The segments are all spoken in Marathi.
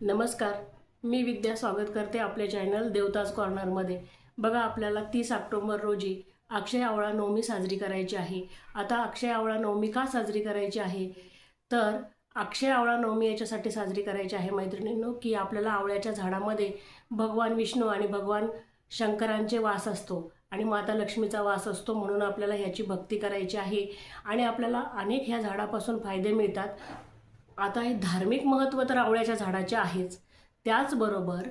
नमस्कार. मी विद्या स्वागत करते आपल्या चॅनल देवताज कॉर्नरमध्ये बघा आपल्याला तीस ऑक्टोंबर रोजी अक्षय आवळा नवमी साजरी करायची आहे. आता अक्षय आवळा नवमी का साजरी करायची आहे? तर अक्षय आवळा नवमी याच्यासाठी साजरी करायची आहे मैत्रिणींनो की आपल्याला आवळ्याच्या झाडामध्ये भगवान विष्णू आणि भगवान शंकरांचे वास असतो आणि माता लक्ष्मीचा वास असतो म्हणून आपल्याला ह्याची भक्ती करायची आहे. आणि आपल्याला अनेक ह्या झाडापासून फायदे मिळतात. आता हे धार्मिक महत्त्व तर आवळ्याच्या झाडाचे आहेच. त्याचबरोबर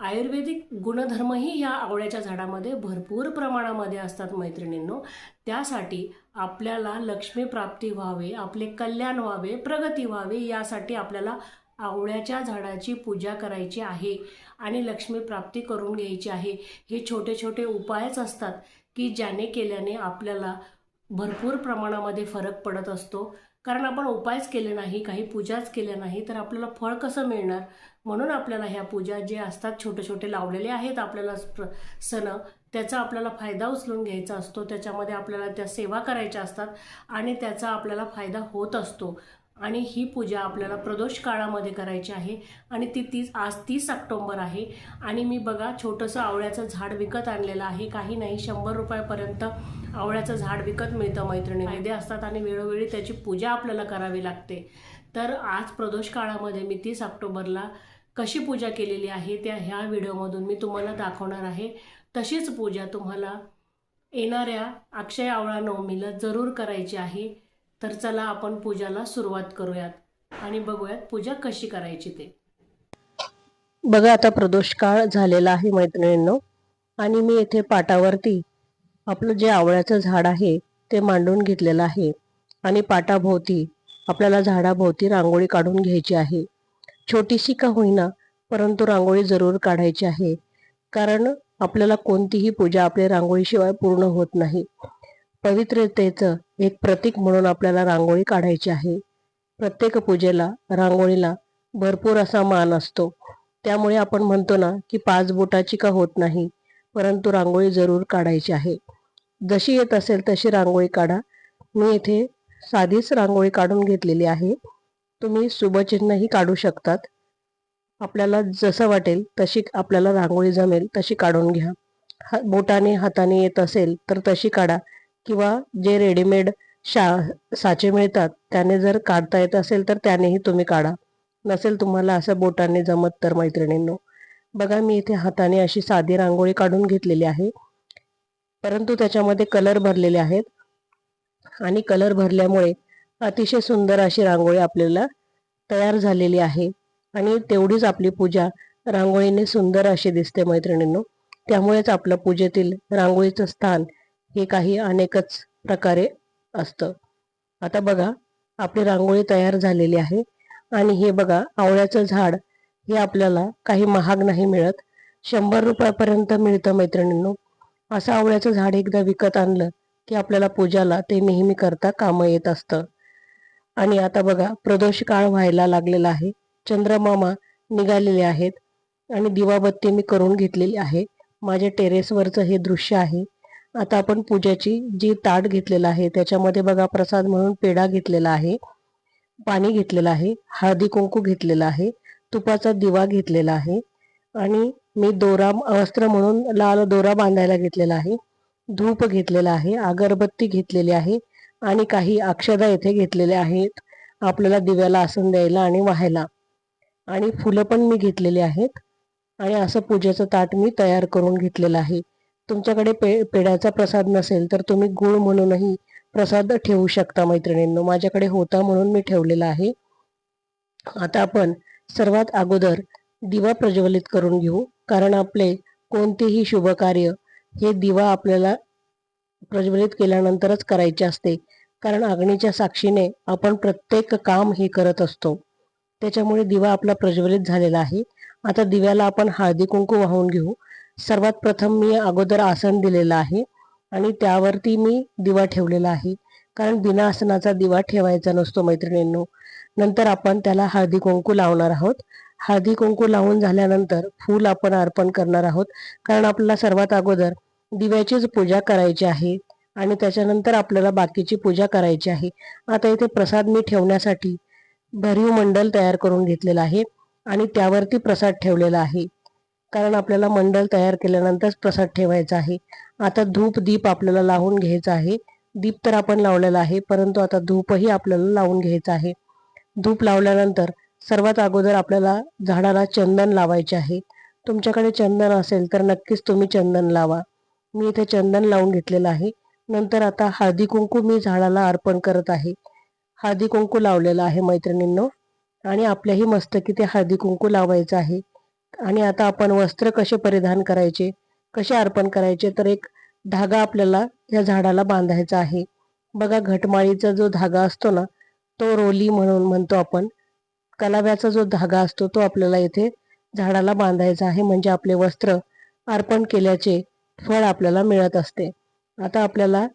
आयुर्वेदिक गुणधर्मही या आवळ्याच्या झाडामध्ये भरपूर प्रमाणामध्ये असतात मैत्रिणींनो. त्यासाठी आपल्याला लक्ष्मीप्राप्ती व्हावे आपले कल्याण व्हावे प्रगती व्हावे यासाठी आपल्याला आवळ्याच्या झाडाची पूजा करायची आहे आणि लक्ष्मीप्राप्ती करून घ्यायची आहे. हे छोटे छोटे उपायच असतात की ज्याने केल्याने आपल्याला भरपूर प्रमाणामध्ये फरक पडत असतो. कारण आपण उपायच केले नाही काही पूजाच केल्या नाही तर आपल्याला फळ कसं मिळणार? म्हणून आपल्याला ह्या पूजा जे असतात छोटे छोटे लावलेले आहेत आपल्याला सण त्याचा आपल्याला फायदा उचलून घ्यायचा असतो त्याच्यामध्ये आपल्याला त्या सेवा करायच्या असतात आणि त्याचा आपल्याला फायदा होत असतो. आणि ही पूजा आपल्याला प्रदोष काळामध्ये करायची आहे आणि ती तीस आज तीस ऑक्टोंबर आहे आणि मी बघा छोटंसं आवळ्याचं झाड विकत आणलेलं आहे. काही नाही शंभर रुपयापर्यंत आवळ्याचं झाड विकत मिळतं मैत्रिणी फायदे असतात आणि वेळोवेळी त्याची पूजा आपल्याला करावी लागते. तर आज प्रदोष काळामध्ये मी तीस ऑक्टोबरला कशी पूजा केलेली आहे त्या ह्या व्हिडिओमधून मी तुम्हाला दाखवणार आहे. तशीच पूजा तुम्हाला येणाऱ्या अक्षय आवळा नवमीला जरूर करायची आहे. तर चला आपण पूजाला सुरुवात करूयात आणि बघूयात पूजा कशी करायची ते. बघा आता प्रदोष काळ झालेला आहे मैत्रिणींनो. आणि मी येथे पाटावरती आपलं जे आवळ्याचं झाड आहे ते मांडून घेतलेलं आहे. आणि पाटाभोवती आपल्याला झाडाभोवती रांगोळी काढून घ्यायची आहे. छोटीशी का होईना परंतु रांगोळी जरूर काढायची आहे. कारण आपल्याला कोणतीही पूजा आपल्या रांगोळीशिवाय पूर्ण होत नाही. पवित्रतेचं एक प्रतीक म्हणून आपल्याला रांगोळी काढायची आहे. प्रत्येक पूजेला रांगोळीला भरपूर असा मान असतो. त्यामुळे आपण म्हणतो ना की पाच बोटाची का होत नाही परंतु रांगोळी जरूर काढायची आहे. जशी येत असेल तशी रांगोळी काढा. मी इथे साधीच रांगोळी काढून घेतलेली आहे. तुम्ही शुभचिन्हही काढू शकतात. आपल्याला जसं वाटेल तशी आपल्याला रांगोळी जमेल तशी काढून घ्या. हा बोटाने हाताने येत असेल तर तशी काढा. किंवा जे रेडीमेड शा साचे मिळतात त्याने जर काढता येत असेल तर त्यानेही तुम्ही काढा. नसेल तुम्हाला असं बोटाने जमत तर मैत्रिणींनो. बघा मी इथे हाताने अशी साधी रांगोळी काढून घेतलेली आहे. परंतु त्याच्यामध्ये कलर भरलेले आहेत. आणि कलर भरल्यामुळे अतिशय सुंदर अशी रांगोळी आपल्याला तयार झालेली आहे. आणि तेवढीच आपली पूजा रांगोळीने सुंदर अशी दिसते मैत्रिणींनो. त्यामुळेच आपलं पूजेतील रांगोळीचं स्थान हे काही अनेकच प्रकारे असतं. आता बघा आपली रांगोळी तयार झालेली आहे. आणि हे बघा आवळ्याचं झाड हे आपल्याला काही महाग नाही मिळत. शंभर रुपयापर्यंत मिळतं मैत्रिणींनो. असं आवळ्याचं झाड एकदा विकत आणलं की आपल्याला पूजाला ते नेहमी करता कामं येत असतं. आणि आता बघा प्रदोष काळ व्हायला लागलेला आहे. चंद्रमामा निघालेले आहेत आणि दिवाबत्ती मी करून घेतलेली आहे. माझ्या टेरेसवरचं हे दृश्य आहे. आता आपण पूजेची जी ताट घेतलेलं आहे त्याच्यामध्ये बघा प्रसाद म्हणून पेढा घेतलेला आहे पाणी घेतलेलं आहे हळदी कुंकू घेतलेलं आहे तुपाचा दिवा घेतलेला आहे आणि मी दोरा वस्त्र म्हणून लाल दोरा बांधायला घेतलेला आहे. धूप घेतलेला आहे. अगरबत्ती घेतलेली आहे. आणि काही अक्षदा येथे घेतलेल्या आहेत. आपल्याला दिव्याला आसन द्यायला आणि व्हायला. आणि फुलं पण मी घेतलेली आहेत. आणि असं पूजेचं ताट मी तयार करून घेतलेलं आहे. तुमच्याकडे पे पेढ्याचा प्रसाद नसेल तर तुम्ही गुळ म्हणूनही प्रसाद ठेवू शकता मैत्रिणींनो. माझ्याकडे होता म्हणून मी ठेवलेला आहे. आता आपण सर्वात अगोदर दिवा प्रज्वलित करून घेऊ. कारण आपले कोणतेही शुभकार्य हे दिवा आपल्याला प्रज्वलित केल्यानंतरच करायचे असते. कारण अग्नीच्या साक्षीने आपण प्रत्येक काम हे करत असतो. त्याच्यामुळे दिवा आपला प्रज्वलित झालेला आहे. आता दिव्याला आपण हळदी कुंकू वाहून घेऊ. सर्वात प्रथम मी अगोदर आसन दिलेलं आहे आणि त्यावरती मी दिवा ठेवलेला आहे. कारण बिना आसनाचा दिवा ठेवायचा नसतो मैत्रिणींनो. नंतर आपण त्याला हळदी कुंकू लावणार आहोत. हळदी कुंकू लावून झाल्यानंतर फूल आपण अर्पण करणार आहोत. कारण आपल्याला सर्वात अगोदर दिव्याचीच पूजा करायची आहे आणि त्याच्यानंतर आपल्याला बाकीची पूजा करायची आहे. आता इथे प्रसाद मी ठेवण्यासाठी भरीव मंडल तयार करून घेतलेला आहे आणि त्यावरती प्रसाद ठेवलेला आहे. कारण आपल्याला मंडल तयार केल्यानंतरच प्रसाद ठेवायचा आहे. आता धूप दीप आपल्याला लावून घ्यायचा आहे. दीप तर आपण लावलेला आहे परंतु आता धूपही आपल्याला लावून घ्यायचा आहे. धूप लावल्यानंतर सर्वात अगोदर आपल्याला झाडाला चंदन लावायचे आहे. तुमच्याकडे चंदन असेल तर नक्कीच तुम्ही चंदन लावा. मी इथे चंदन लावून घेतलेलं आहे. नंतर आता हळदी कुंकू मी झाडाला अर्पण करत आहे. हळदी कुंकू लावलेला आहे मैत्रिणींनो. आणि आपल्याही मस्तकी ते हळदी कुंकू लावायचं आहे. आणि आता आपण वस्त्र कसे परिधान करायचे कसे अर्पण करायचे तर एक धागा आपल्याला या झाडाला बांधायचा आहे. बघा घटमाळीचा जो धागा असतो ना तो रोली म्हणून म्हणतो आपण. कलाव्याचा जो धागा असतो तो आपल्याला येथे झाडाला बांधायचा आहे. म्हणजे आपले वस्त्र अर्पण केल्याचे फळ आपल्याला मिळत असते. आता आपल्याला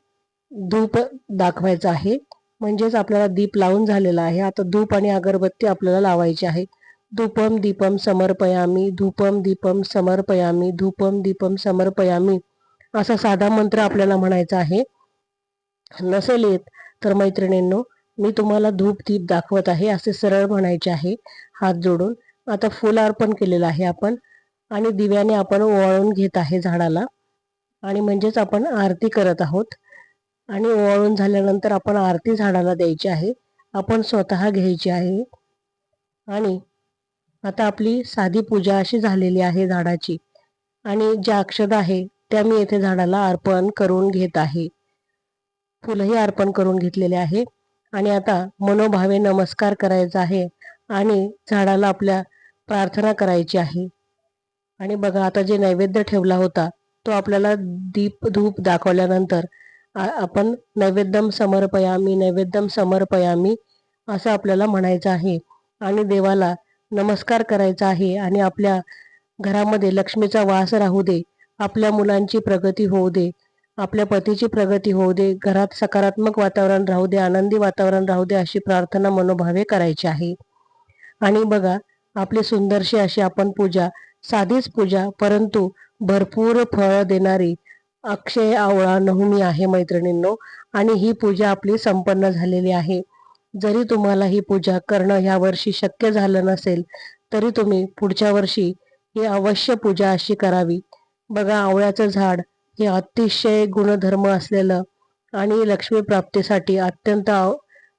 धूप दाखवायचा आहे. म्हणजेच आपल्याला दीप लावून झालेला आहे. आता धूप आणि अगरबत्ती आपल्याला लावायची आहे. धूपम दीपम समर्पयामी धूपम दीपम समर्पयामी धूपम दीपम समर्पयामी असा साधा मंत्र आपल्याला म्हणायचा आहे. नसेल येत तर मैत्रिणींनो मी तुम्हाला धूप दीप दाखवत आहे असे सरळ म्हणायचे आहे हात जोडून. आता फुल अर्पण केलेलं आहे आपण आणि दिव्याने आपण ओवाळून घेत आहे झाडाला. आणि म्हणजेच आपण आरती करत आहोत. आणि ओवाळून झाल्यानंतर आपण आरती झाडाला द्यायची आहे. आपण स्वतः घ्यायची आहे. आणि आता आपली साधी पूजा अशी झालेली आहे झाडाची. आणि ज्या अक्षदा आहे त्या मी येथे झाडाला अर्पण करून घेत आहे. फुलंही अर्पण करून घेतलेले आहे. आणि आता मनोभावे नमस्कार करायचा आहे आणि झाडाला आपल्या प्रार्थना करायची आहे. आणि बघा आता जे नैवेद्य ठेवला होता तो आपल्याला दीप धूप दाखवल्यानंतर आपण नैवेद्यम समर्पयामी नैवेद्यम समर्पयामी असं आपल्याला म्हणायचं आहे. आणि देवाला नमस्कार करायचा आहे आणि आपल्या घरामध्ये लक्ष्मीचा वास राहू दे आपल्या मुलांची प्रगती होऊ दे आपल्या पतीची प्रगती होऊ दे घरात सकारात्मक वातावरण राहू दे आनंदी वातावरण राहू दे अशी प्रार्थना मनोभावे करायची आहे. आणि बघा आपली सुंदरशी अशी आपण पूजा साधीच पूजा परंतु भरपूर फळ देणारी अक्षय आवळा नवमी आहे मैत्रिणींनो. आणि ही पूजा आपली संपन्न झालेली आहे. जरी तुम्हाला ही पूजा करणं ह्या वर्षी शक्य झालं नसेल तरी तुम्ही पुढच्या वर्षी ही अवश्य पूजा अशी करावी. बघा आवळ्याचं झाड हे अतिशय गुणधर्म असलेलं आणि लक्ष्मी प्राप्तीसाठी अत्यंत आव-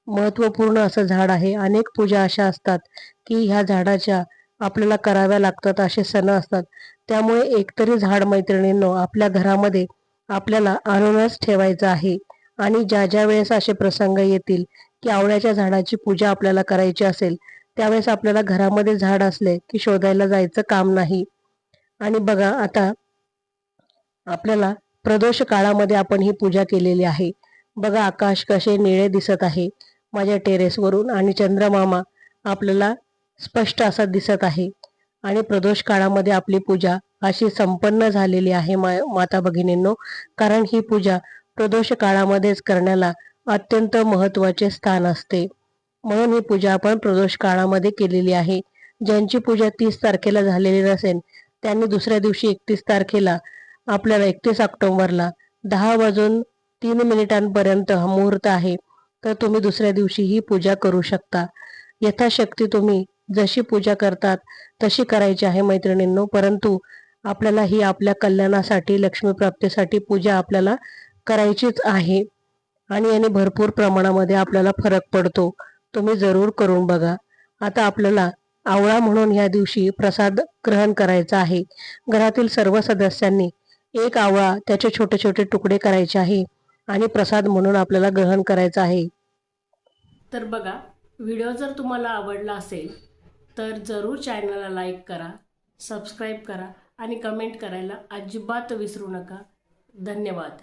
महत्त्वपूर्ण असं झाड आहे. अनेक पूजा अशा असतात की ह्या झाडाच्या आपल्याला कराव्या लागतात असे सण असतात. त्यामुळे एकतरी झाड मैत्रिणींनो आपल्या घरामध्ये आपल्याला आणूनच ठेवायचं आहे. आणि ज्या ज्या वेळेस असे प्रसंग येतील की आवळ्याच्या झाडाची पूजा आपल्याला करायची असेल त्यावेळेस आपल्याला घरामध्ये झाड असले की शोधायला जायचं काम नाही. आणि बघा आता आपल्याला प्रदोष काळामध्ये आपण ही पूजा केलेली आहे. बघा आकाश कसे निळे दिसत आहे. माझ्या टेरेसवरून आणि चंद्रमामा आपल्याला स्पष्ट असा दिसत आहे. आणि प्रदोष काळामध्ये आपली पूजा अशी संपन्न झालेली आहे मा माता भगिनींनो. कारण ही पूजा प्रदोष काळामध्येच करण्याला अत्यंत महत्त्वाचे स्थान असते. म्हणून ही पूजा आपण प्रदोष काळामध्ये केलेली आहे. ज्यांची पूजा तीस तारखेला झालेली नसेल त्यांनी दुसऱ्या दिवशी एकतीस तारखेला आपल्याला एकतीस ऑक्टोबरला दहा वाजून तीन मिनिटांपर्यंत हा मुहूर्त आहे. तर तुम्ही दुसऱ्या दिवशी ही पूजा करू शकता. यथाशक्ती तुम्ही जशी पूजा करतात तशी करायची आहे मैत्रिणींनो. परंतु आपल्याला ही आपल्या कल्याणासाठी लक्ष्मी प्राप्तीसाठी पूजा आपल्याला करायचीच आहे. आणि याने भरपूर प्रमाणामध्ये आपल्याला फरक पडतो. तुम्ही जरूर करून बघा. आता आपल्याला आवळा म्हणून ह्या दिवशी प्रसाद ग्रहण करायचा आहे. घरातील सर्व सदस्यांनी एक आवळा त्याचे छोटे छोटे तुकडे करायचे आहे आणि प्रसाद म्हणून आपल्याला ग्रहण करायचा आहे. तर बघा व्हिडिओ जर तुम्हाला आवडला असेल तर जरूर चॅनलला लाईक करा सबस्क्राईब करा आणि कमेंट करायला अजिबात विसरू नका. धन्यवाद.